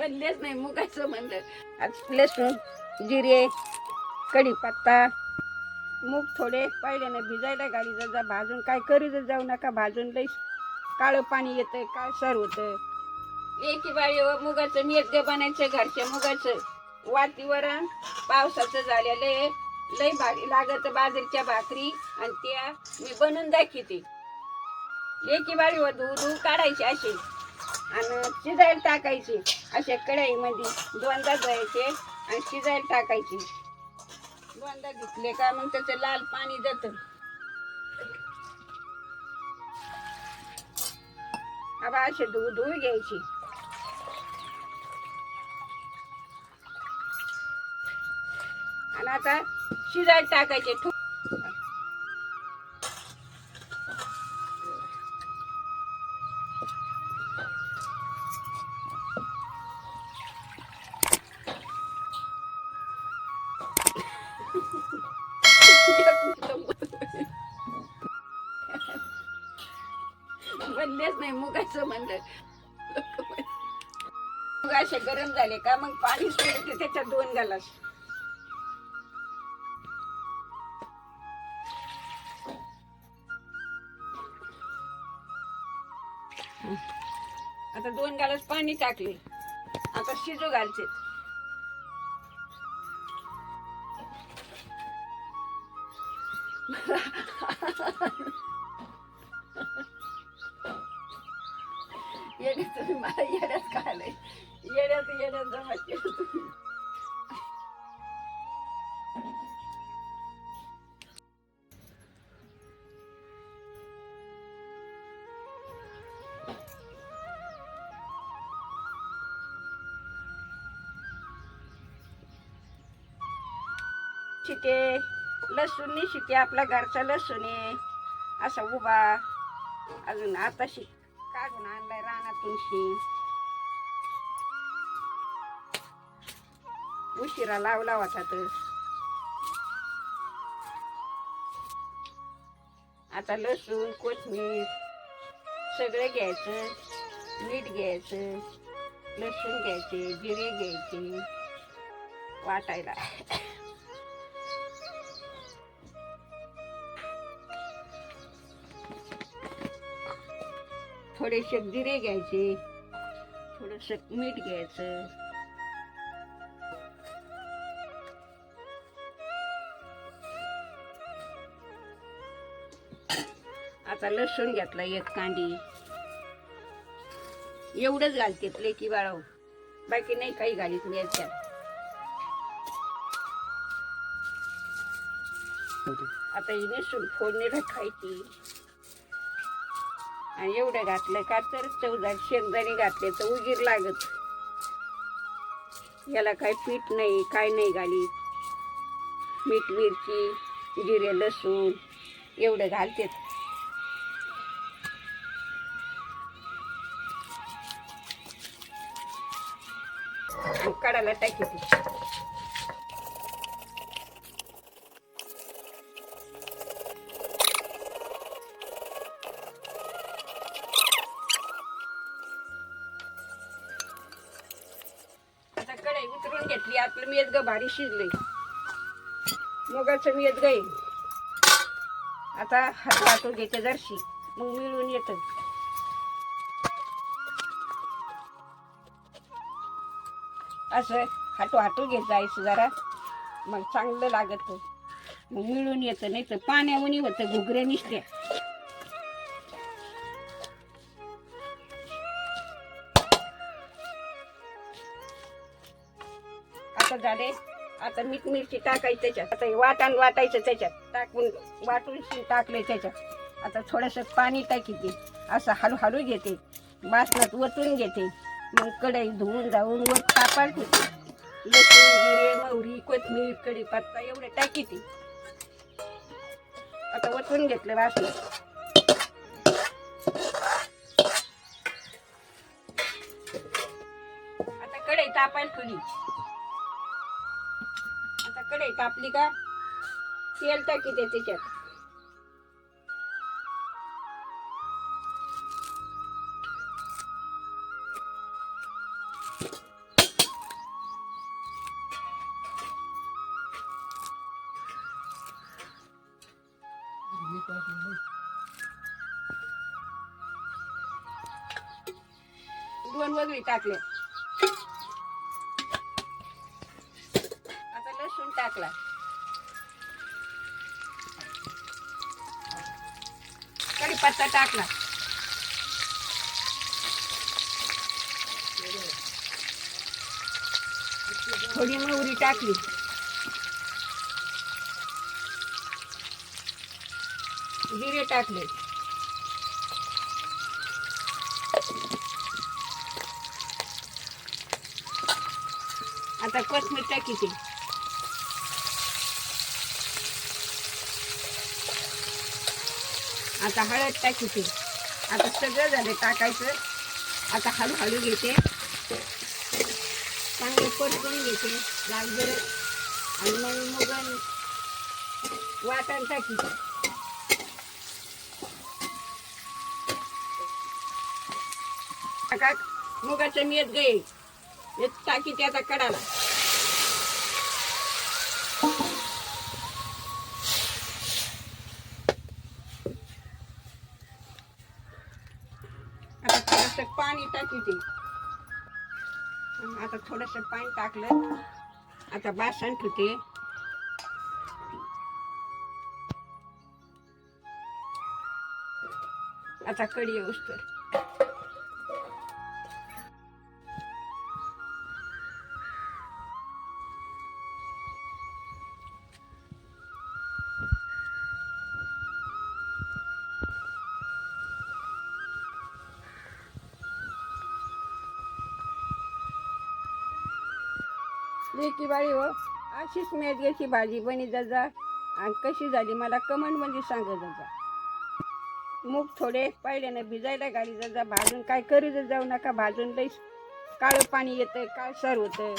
म्हणलेच नाही मुगाचं म्हणलं. आज लसूण जिरे कढीपत्ता मूग थोडे पहिल्यानं भिजायला घाली जा भाजून काय करीत जाऊ नका भाजून लई काळं पाणी येतं काय सर होतं एकी बाळी मुगाचं मेदगं बनायचं घरच्या मुगाचं. वातीवरण पावसाचं झालेलं आहे. लई भारी लागत बाजरीच्या भाकरी आणि त्या मी बनवून दाखवते. एकी बाळीवर धू धू काढायची अशी. आणि शिजायला टाकायची. अशा कढाईमध्ये दोनदा धुवायचे आणि शिजायला टाकायची. दोनदा घेतले का मग त्याचं लाल पाणी जातं. आबा असे धुऊ धुऊ घ्यायचे. आणि आता शिजायला टाकायचे. म्हणलेच नाही मुगाचं म्हणलं. मग असे गरम झाले का मग पाणी सोडते त्याच्यात दोन गालास. आता दोन गालास पाणी टाकले. आता शिजू घालचे येड्यात तुम्ही मला येड्यात का आलंय येड्यात येड्यात जमा केलं तुम्ही शिते लसूण शिते आपला घरचा लसूण आहे. असा उभा. अजून आता शिक. काढून आणलाय रानातून शी उशिरा लावला होता तर. आता लसूण कोथमीर सगळं घ्यायचं मीठ घ्यायचं लसूण घ्यायचे जिरे घ्यायचे वाटायला. थोडेसे जिरे घ्यायचे थोडस मीठ घ्यायचं. आता लसूण घेतला एक कांडी. एवढंच घालते लेकी बाळाव. बाकी नाही काही घालीत याच्यात. आता ही नेसून फोडणी खायची आणि एवढं घातलं का तर चौदा शेंगदाणे घातले तर उजीर लागत. याला काय पीठ नाही काय नाही घाली मीठ मिरची जिरे लसूण एवढं घालते आणि कडाला टाकी घेतली आपलं येत ग भारी शिजले मुगाचं मेद गाई आता हात वाटून घेते जरशी मग मिळून येत. असं हाटू हाटू घेत जायचं जरा. मग चांगलं लागत. मग मिळून येतं नाही तर पाण्यावणी होतं घुगऱ्या निसत्या. असं झाले. आता मीठ मिरची टाकायची त्याच्यात. आता वाटण वाटायचं त्याच्यात. टाकून वाटून टाकले त्याच्यात. आता थोडंसं पाणी टाकीते. असं हळूहळू घेते. बासनात वतून घेते. मग कढई धुवून जाऊन वर तापाल ठेवते लसूण जिरे मोहरी कोथमीर कढीपत्ता एवढं टाकीते. आता वतून घेतलं बासनात. आता कढई तापायला ठेवली. कडे कापली का? तेल टाकी ते त्याच्यात दोन वगळी टाकले. टाकला. कढीपत्ता टाकला. थोडी मोहरी टाकली. जिरे टाकले. आता कोथमीर टाकीते आता हळद टाकीते. आता सगळं झालं टाकायचं. आता हळूहळू घेते. चांगले परतून घेते. लाल जर आणि मग मुगन वाटण टाकीते. टाका. मुगाचं मेद गे टाकी ते आता कडाला. थोडस पाणी टाकीते आता थोडस पाणी टाकलं. आता बासन ठेवते. आता कडी येऊस तर लेकी बाई हो. अशीच मेदग्याची भाजी बनी जाजा आणि कशी झाली मला कमेंटमध्ये सांगा जाजा मूग थोडे पहिल्यानं भिजायला घाली जाजा भाजून काय करू जाऊ नका. भाजून लई काळं पाणी येतं काळसर होतं